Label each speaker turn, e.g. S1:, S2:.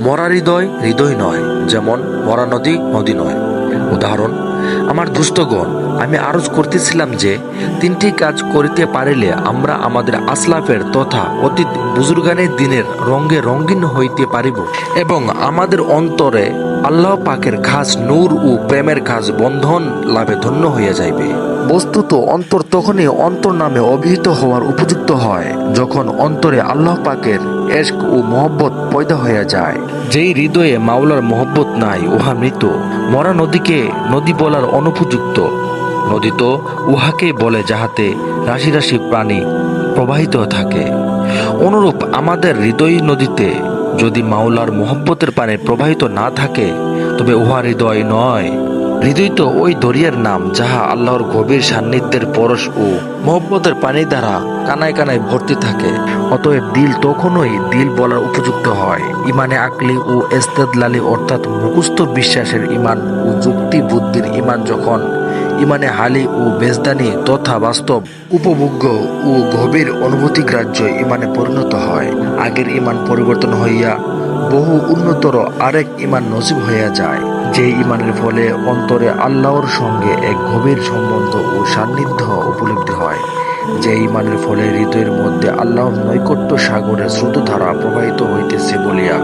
S1: মরা হৃদয় হৃদয় নয় যেমন মরা নদী নদী নয়। উদাহরণ আমার দুস্থগণ, আমি আরজ করতেছিলাম যে তিনটি কাজ করিতে পারিলে আমরা আমাদের আসলাফের তথা অতীত বুজুর্গানের দিনের রঙ্গে রঙ্গিন হইতে পারিব এবং আমাদের অন্তরে আল্লাহ পাকের খাস নূর ও প্রেমের খাস বন্ধন লাভে ধন্য হইয়া যাইবে। বস্তুত অন্তর তখনই অন্তর নামে অভিহিত হওয়ার উপযুক্ত হয়, যখন অন্তরে আল্লাহ পাকের এশক ও মহব্বত পয়দা হইয়া যায়। যেই হৃদয়ে মাওলার মহব্বত নাই, উহা মৃত। মরা নদীকে নদী বলার অনুপযুক্ত। নদী তো উহাকে বলে যাহাতে রাশি রাশি প্রাণী প্রবাহিত থাকে। অনুরূপ আমাদের হৃদয় নদীতে যদি মাওলার মোহব্বতের পানে প্রবাহিত না থাকে, তবে উহা হৃদয় নয়। হৃদয় তো ওই দরিয়ার নাম, যাহা আল্লাহর গভীর সান্নিধ্যের পরশ ও মোহব্বতের পানি দ্বারা কানায় কানায় ভর্তি থাকে। অতএব দিল তখনই দিল বলার উপযুক্ত হয়। ইমানে আকলি ও এস্তেদলালি অর্থাৎ মুখস্থ বিশ্বাসের ইমান ও যুক্তি বুদ্ধির ইমান যখন ইমানে হালি ও বেজদানি তথা বাস্তব, উপভোগ্য ও গভীর অনুভূতিগ্রাহ্য ইমানে পরিণত হয়, আগের ইমান পরিবর্তন হইয়া বহু উন্নতর আরেক ইমান নসিব হইয়া যায়। যে ইমানের ফলে অন্তরে আল্লাহর সঙ্গে এক গভীর সম্বন্ধ ও সান্নিধ্য উপলব্ধি হয়, যে ইমানের ফলে হৃদয়ের মধ্যে আল্লাহর নৈকট্য সাগরের স্রোতধারা প্রবাহিত হইতেছে বলিয়া